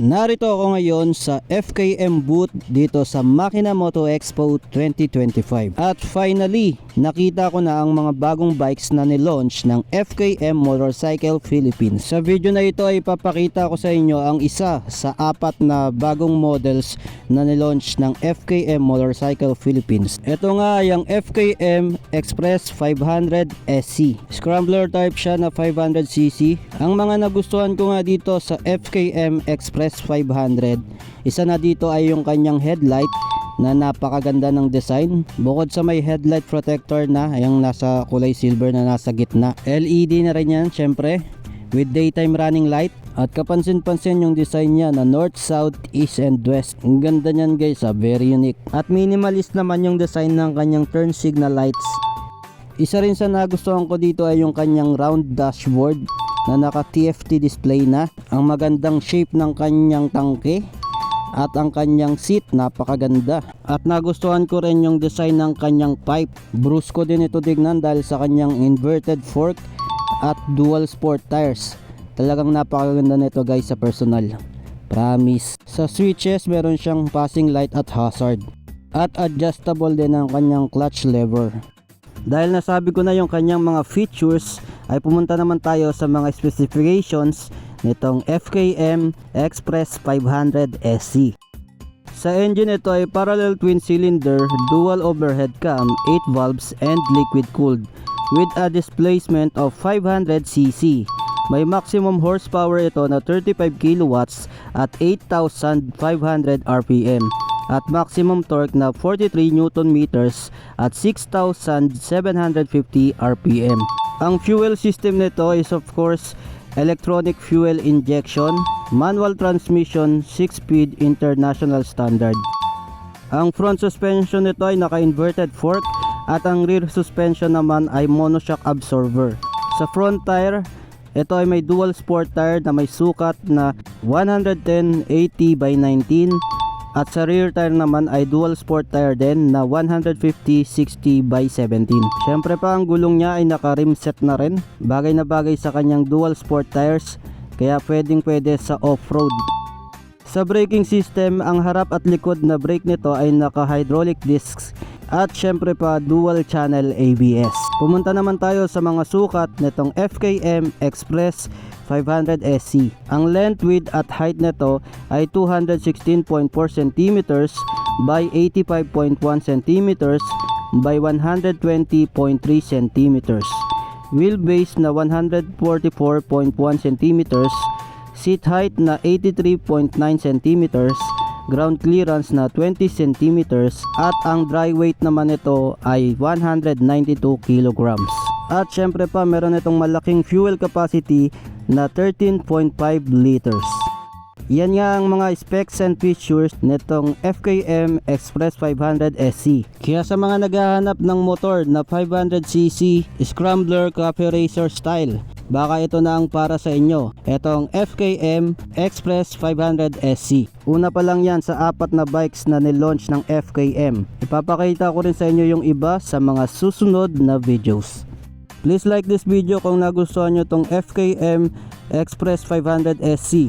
Narito ako ngayon sa FKM booth dito sa Makina Moto Expo 2025. At finally, nakita ko na ang mga bagong bikes na nilaunch ng FKM Motorcycle Philippines. Sa video na ito ay papakita ko sa inyo ang isa sa apat na bagong models na nilaunch ng FKM Motorcycle Philippines. Ito nga yung FKM Express 500 SC. Scrambler type siya na 500cc. Ang mga nagustuhan ko nga dito sa FKM Express 500, isa na dito ay yung kanyang headlight na napakaganda ng design. Bukod sa may headlight protector na, yung nasa kulay silver na nasa gitna. LED na rin yan, syempre. With daytime running light. At kapansin-pansin yung design niya na north, south, east, and west. Ang ganda niyan guys, ah, very unique. At minimalist naman yung design ng kanyang turn signal lights. Isa rin sa nagustuhan ko dito ay yung kanyang round dashboard na naka TFT display na. Ang magandang shape ng kanyang tangke at ang kanyang seat napakaganda. At nagustuhan ko rin yung design ng kanyang pipe. Brusco din ito tignan dahil sa kanyang inverted fork at dual sport tires. Talagang napakaganda nito guys sa personal. Promise. Sa switches meron siyang passing light at hazard. At adjustable din ang kanyang clutch lever. Dahil nasabi ko na yung kanyang mga features, ay pumunta naman tayo sa mga specifications nitong FKM Express 500 SC. Sa engine ito ay parallel twin cylinder, dual overhead cam, 8 valves and liquid cooled with a displacement of 500cc. May maximum horsepower ito na 35 kilowatts at 8,500 RPM at maximum torque na 43 Newton meters at 6,750 RPM. Ang fuel system nito is of course electronic fuel injection, manual transmission, 6-speed international standard. Ang front suspension nito ay naka-inverted fork at ang rear suspension naman ay monoshock absorber. Sa front tire, ito ay may dual sport tire na may sukat na 110 80 by 19 at sa rear tire naman ay dual sport tire din na 150 60 by 17. Syempre pa ang gulong niya ay naka rim set na rin. Bagay na bagay sa kanyang dual sport tires kaya pwedeng pwede sa off-road. Sa braking system, ang harap at likod na brake nito ay naka hydraulic discs at syempre pa dual channel ABS. Pumunta naman tayo sa mga sukat nitong FKM Express 500 SC. Ang length, width at height nito ay 216.4 cm by 85.1 cm by 120.3 cm. Wheelbase na 144.1 cm, seat height na 83.9 cm, ground clearance na 20 cm at ang dry weight naman nito ay 192 kilograms. At syempre pa meron itong malaking fuel capacity na 13.5 liters. Yan nga ang mga specs and features nitong FKM Express 500 SC. Kaya sa mga naghahanap ng motor na 500cc Scrambler Cafe Racer style, baka ito na ang para sa inyo. Itong FKM Express 500 SC. Una pa lang yan sa apat na bikes na nilaunch ng FKM. Ipapakita ko rin sa inyo yung iba sa mga susunod na videos. Please like this video kung nagustuhan nyo tong FKM Express 500 SC.